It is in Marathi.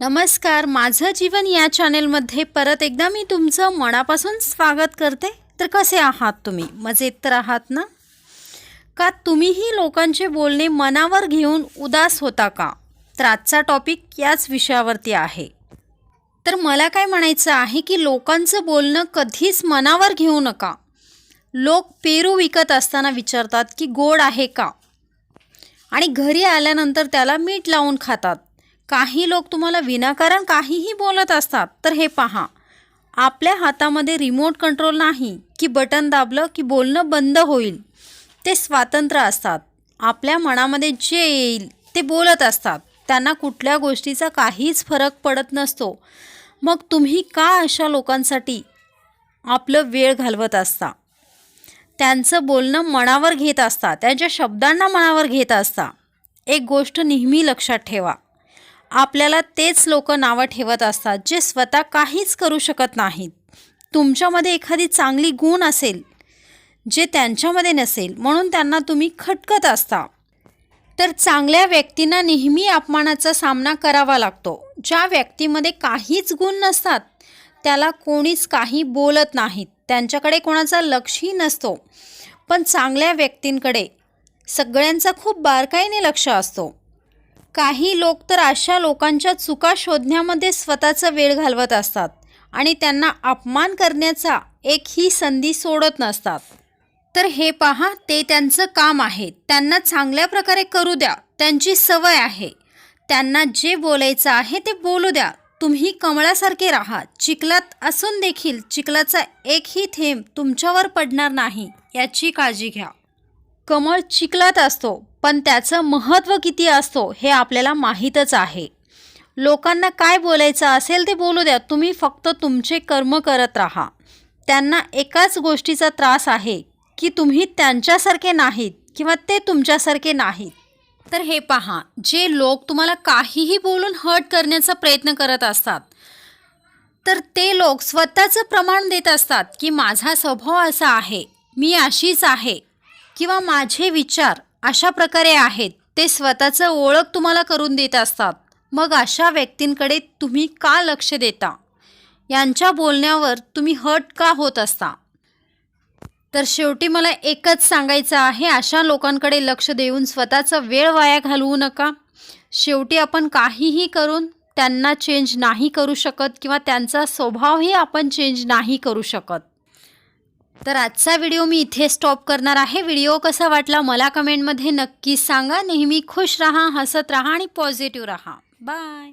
नमस्कार माझं जीवन या चॅनेलमध्ये परत एकदा मी तुमचं मनापासून स्वागत करते. तर कसे आहात तुम्ही? मजेत तर आहात ना? का तुम्हीही लोकांचे बोलणे मनावर घेऊन उदास होता का? तर आजचा टॉपिक याच विषयावरती आहे. तर मला काय म्हणायचं आहे की लोकांचं बोलणं कधीच मनावर घेऊ नका. लोक पेरू विकत असताना विचारतात की गोड आहे का? आणि घरी आल्यानंतर त्याला मीठ लावून खातात. काही लोक तुम्हाला विनाकारण काहीही बोलत असतात तर हे पहा. आपल्या हातामध्ये रिमोट कंट्रोल नाही की बटन दाबलं की बोलणं बंद होईल. ते स्वातंत्र्य असतात. आपल्या मनामध्ये जे येईल ते बोलत असतात. त्यांना कुठल्या गोष्टीचा काहीच फरक पडत नसतो. मग तुम्ही का अशा लोकांसाठी आपलं वेळ घालवत असता? त्यांचं बोलणं मनावर घेत असता त्यांच्या शब्दांना मनावर घेत असता. एक गोष्ट नेहमी लक्षात ठेवा. आपल्याला तेच लोक नावं ठेवत असतात जे स्वतः काहीच करू शकत नाहीत. तुमच्यामध्ये एखादी चांगली गुण असेल जे त्यांच्यामध्ये नसेल म्हणून त्यांना तुम्ही खटकत असता. तर चांगल्या व्यक्तींना नेहमी अपमानाचा सामना करावा लागतो. ज्या व्यक्तीमध्ये काहीच गुण नसतात त्याला कोणीच काही बोलत नाहीत. त्यांच्याकडे कोणाचा लक्षही नसतो. पण चांगल्या व्यक्तींकडे सगळ्यांचा खूप बारकाईने लक्ष असतो. काही लोक तर अशा लोकांच्या चुका शोधण्यामध्ये स्वतःचा वेळ घालवत असतात आणि त्यांना अपमान करण्याचा एक ही संधी सोडत नसतात. तर हे पहा ते त्यांचं काम आहे. त्यांना चांगल्या प्रकारे करू द्या. त्यांची सवय आहे. त्यांना जे बोलायचं आहे ते बोलू द्या. तुम्ही कमळासारखे राहा. चिखलात असून देखील चिखलाचा एकही थेंब तुमच्यावर पडणार नाही. याची काळजी घ्या. कमळ चिखलात असतो पण त्याचं महत्त्व किती असतो हे आपल्याला माहीतच आहे. लोकांना काय बोलायचं असेल ते बोलू द्या तुम्ही फक्त तुमचे कर्म करत राहा. त्यांना एकाच गोष्टीचा त्रास आहे की तुम्ही त्यांच्यासारखे नाहीत किंवा ते तुमच्यासारखे नाहीत. तर हे पहा जे लोक तुम्हाला काहीही बोलून हर्ट करण्याचा प्रयत्न करत असतात तर ते लोक स्वतःचं प्रमाण देत असतात की माझा स्वभाव असा आहे मी अशीच आहे. किंवा माझे विचार अशा प्रकारे आहेत ते स्वतःचं ओळख तुम्हाला करून देत असतात. मग अशा व्यक्तींकडे तुम्ही का लक्ष देता? यांच्या बोलण्यावर तुम्ही हट का होत असता? तर शेवटी मला एकच सांगायचं आहे अशा लोकांकडे लक्ष देऊन स्वतःचा वेळ वाया घालवू नका. शेवटी आपण काहीही करून त्यांना चेंज नाही करू शकत किंवा त्यांचा स्वभावही आपण चेंज नाही करू शकत. तर आजचा व्हिडिओ मी इथे स्टॉप करणार आहे. व्हिडिओ कसा वाटला मला कमेंटमध्ये नक्की सांगा. नेहमी खुश राहा हसत राहा आणि पॉझिटिव्ह राहा. बाय